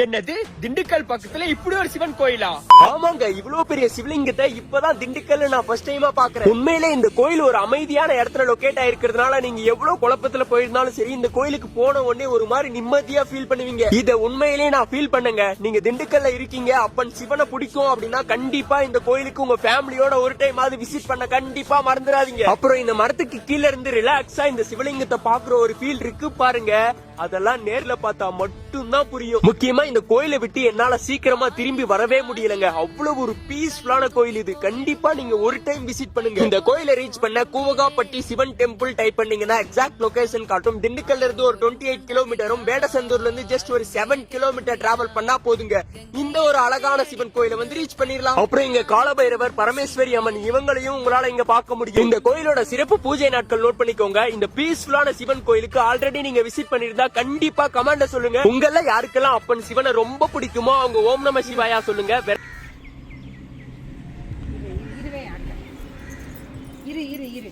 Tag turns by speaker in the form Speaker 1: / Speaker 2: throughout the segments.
Speaker 1: என்னது? திண்டுக்கல் பக்கத்துல இப்படி ஒரு சிவன் கோயிலா?
Speaker 2: ஆமாங்க இவ்வளவு பெரிய சிவலிங்கத்தை இப்பதான் திண்டுக்கல் நான் ஃபர்ஸ்ட் டைமா பாக்குறேன். உண்மையிலே இந்த கோயில் ஒரு அமைதியான இடத்துல லொகேட் ஆயிருக்கிறதுனால நீங்க எவ்வளவு குழப்பத்துல போயிருந்தாலும் சரி இந்த கோயிலுக்கு போன உடனே ஒரு மாதிரி நிம்மதியா ஃபீல் பண்ணுவீங்க. இத உண்மையிலே நான் ஃபீல் பண்ணுங்க. நீங்க திண்டுக்கல்ல இருக்கீங்க அப்பன் சிவனை பிடிக்கும் அப்படின்னா கண்டிப்பா இந்த கோயிலுக்கு உங்க ஃபேமிலியோட ஒரு டைம் ஆவது விசிட் பண்ண கண்டிப்பா மறந்துடாதீங்க. அப்புறம் இந்த மரத்துக்கு கீழ இருந்து ரிலாக்ஸா இந்த சிவலிங்கத்தை பாக்குற ஒரு ஃபீல் இருக்கு பாருங்க. அதெல்லாம் நேர்ல பார்த்தா மட்டும்தான் புரியும். முக்கியமா இந்த கோயிலை விட்டு என்னால சீக்கிரமா திரும்பி வரவே முடியலங்க. அவ்வளவு ஒரு பீஸ்ஃபுல்லான கோயில் இது. கண்டிப்பா நீங்க ஒரு டைம் விசிட் பண்ணுங்க. இந்த கோயிலை ரீச் பண்ண கூவகாப்பட்டி சிவன் டெம்பிள் டைப் பண்ணீங்கன்னா எக்ஸாக்ட் லொகேஷன் காட்டும். திண்டுக்கல்ல இருந்து ஒரு டுவெண்ட்டி எயிட் கிலோமீட்டரும் வேடசந்தூர்ல இருந்து ஜஸ்ட் ஒரு செவன் கிலோமீட்டர் டிராவல் பண்ணா போதுங்க. இந்த ஒரு அழகான சிவன் கோயிலை வந்து ரீச் பண்ணிடலாம். அப்புறம் இங்க காலபைரவர் பரமேஸ்வரி அம்மன் இவங்களையும் உங்களால இங்க பார்க்க முடியும். இந்த கோயிலோட சிறப்பு பூஜை நாட்கள் நோட் பண்ணிக்கோங்க. இந்த பீஸ்ஃபுல்லான சிவன் கோயிலுக்கு ஆல்ரெடி நீங்க விசிட் பண்ணிருந்தா கண்டிப்பா கமாண்ட சொல்லுங்க. உங்கள யாருக்கெல்லாம் அப்பன் சிவனை ரொம்ப பிடிக்குமோ அவங்க ஓம் நம சிவாயா சொல்லுங்க.
Speaker 3: இரு இரு இரு.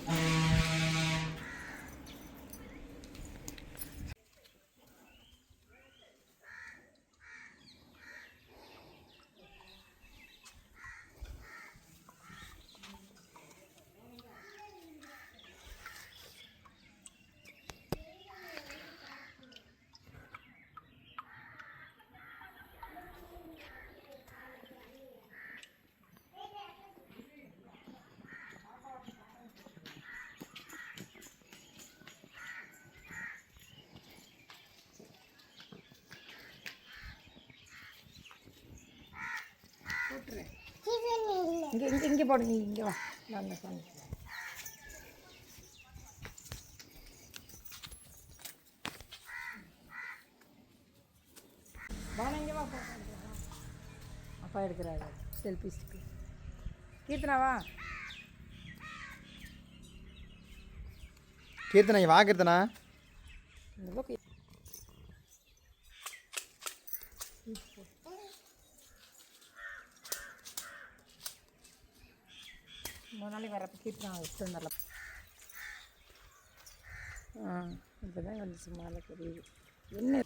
Speaker 3: இங்கே இங்கே இங்கே போடு நீ இங்கே வா. நான் சொன்னேன் வாணா இங்கே வா போ, இங்கே வா. அப்பா எடுக்கிறாரு. செல்ஃபி ஸ்டிக்கு கீர்த்தனா வா.
Speaker 4: கீர்த்தனை வா கீர்த்தனா.
Speaker 3: இந்த பக்கம். மூணு நாளைக்கு வரப்போ கீர்த்தனா வச்சுட்டு வந்துடலாம் ஆ இப்போ தான் கொஞ்சம் சும்மாவில் தெரியுது. என்ன?